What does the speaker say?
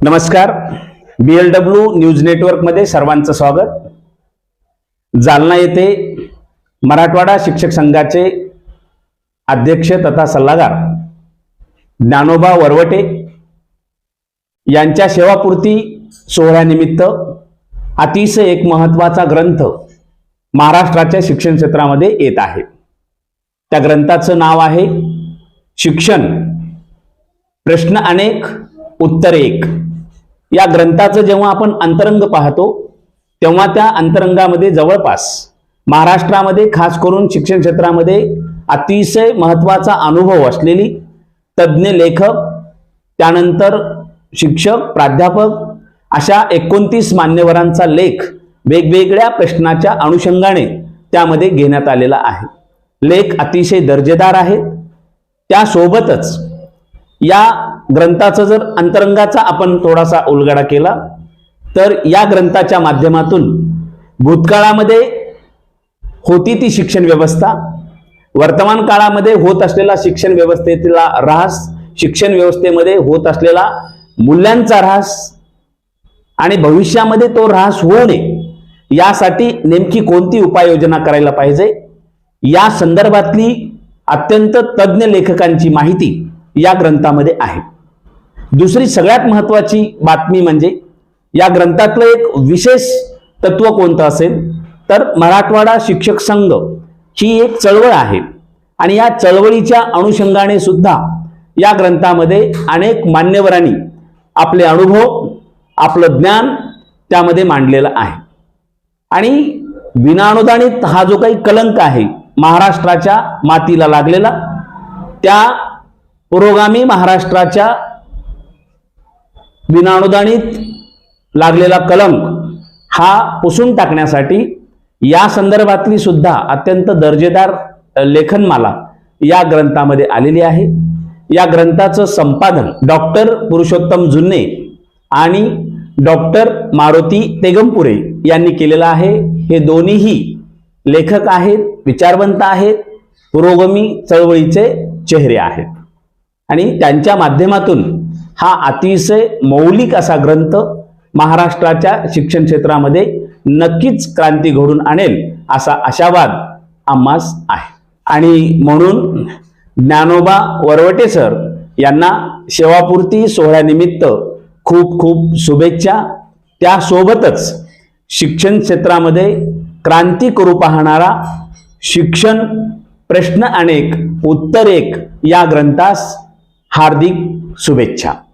नमस्कार. बी L W news नेटवर्कमध्ये सर्वांचं स्वागत. जालना येथे मराठवाडा शिक्षक संघाचे अध्यक्ष तथा सल्लागार ज्ञानोबा वरवटे यांच्या सेवापूर्ती सोहळ्यानिमित्त अतिशय एक महत्त्वाचा ग्रंथ महाराष्ट्राच्या शिक्षण क्षेत्रामध्ये येत आहे. त्या ग्रंथाचं नाव आहे शिक्षण. प्रश्न अनेक उत्तर एक. या ग्रंथाचं जेव्हा आपण अंतरंग पाहतो तेव्हा त्या अंतरंगामध्ये जवळपास महाराष्ट्रामध्ये खास करून शिक्षण क्षेत्रामध्ये अतिशय महत्त्वाचा अनुभव असलेली तज्ज्ञ लेखक त्यानंतर शिक्षक प्राध्यापक अशा एकोणतीस मान्यवरांचा लेख वेगवेगळ्या प्रश्नाच्या अनुषंगाने त्यामध्ये घेण्यात आलेला आहे. लेख अतिशय दर्जेदार आहेत. त्यासोबतच या ग्रंथाचं जर अंतरंगाचा आपण थोडासा उलगडा केला तर या ग्रंथाच्या माध्यमातून भूतकाळामध्ये होती ती शिक्षण व्यवस्था. वर्तमान काळामध्ये होत असलेला शिक्षण व्यवस्थेतला ऱ्हास शिक्षण व्यवस्थेमध्ये होत असलेला मूल्यांचा ऱ्हास आणि भविष्यामध्ये तो ऱ्हास होऊ नये यासाठी नेमकी कोणती उपाययोजना करायला पाहिजे? या संदर्भातली अत्यंत तज्ज्ञ लेखकांची माहिती या ग्रंथामध्ये आहे. दुसरी सगळ्यात महत्वाची बातमी म्हणजे या ग्रंथातलं एक विशेष तत्व कोणतं असेल? तर मराठवाडा शिक्षक संघ ही एक चळवळ आहे. आणि या चळवळीच्या अनुषंगाने सुद्धा या ग्रंथामध्ये अनेक मान्यवरांनी आपले अनुभव आपलं ज्ञान त्यामध्ये मांडलेलं आहे. आणि विनाअनुदानित हा जो काही कलंक आहे महाराष्ट्राच्या मातीला लागलेला त्या पुरोगामी महाराष्ट्राच्या विनानुदानित लागलेला कलंक हा पुसून टाकण्यासाठी या संदर्भातली सुद्धा अत्यंत दर्जेदार लेखनमाला या ग्रंथामध्ये आलेली आहे. या ग्रंथाचं संपादन डॉक्टर पुरुषोत्तम जुन्ने आणि डॉक्टर मारुती तेगमपुरे यांनी केलेलं आहे. हे दोन्हीही लेखक आहेत विचारवंत आहेत पुरोगमी चळवळीचे चेहरे आहेत. आणि त्यांच्या माध्यमातून हा अतिशय मौलिक असा ग्रंथ महाराष्ट्राच्या शिक्षण क्षेत्रामध्ये नक्कीच क्रांती घडून आणेल असा आशावाद आम्हास आहे. आणि म्हणून ज्ञानोबा वरवटे सर यांना सेवापूर्ती सोहळ्यानिमित्त खूप खूप शुभेच्छा. त्यासोबतच शिक्षण क्षेत्रामध्ये क्रांती करू पाहणारा शिक्षण प्रश्न अनेक उत्तर एक या ग्रंथास हार्दिक शुभेच्छा.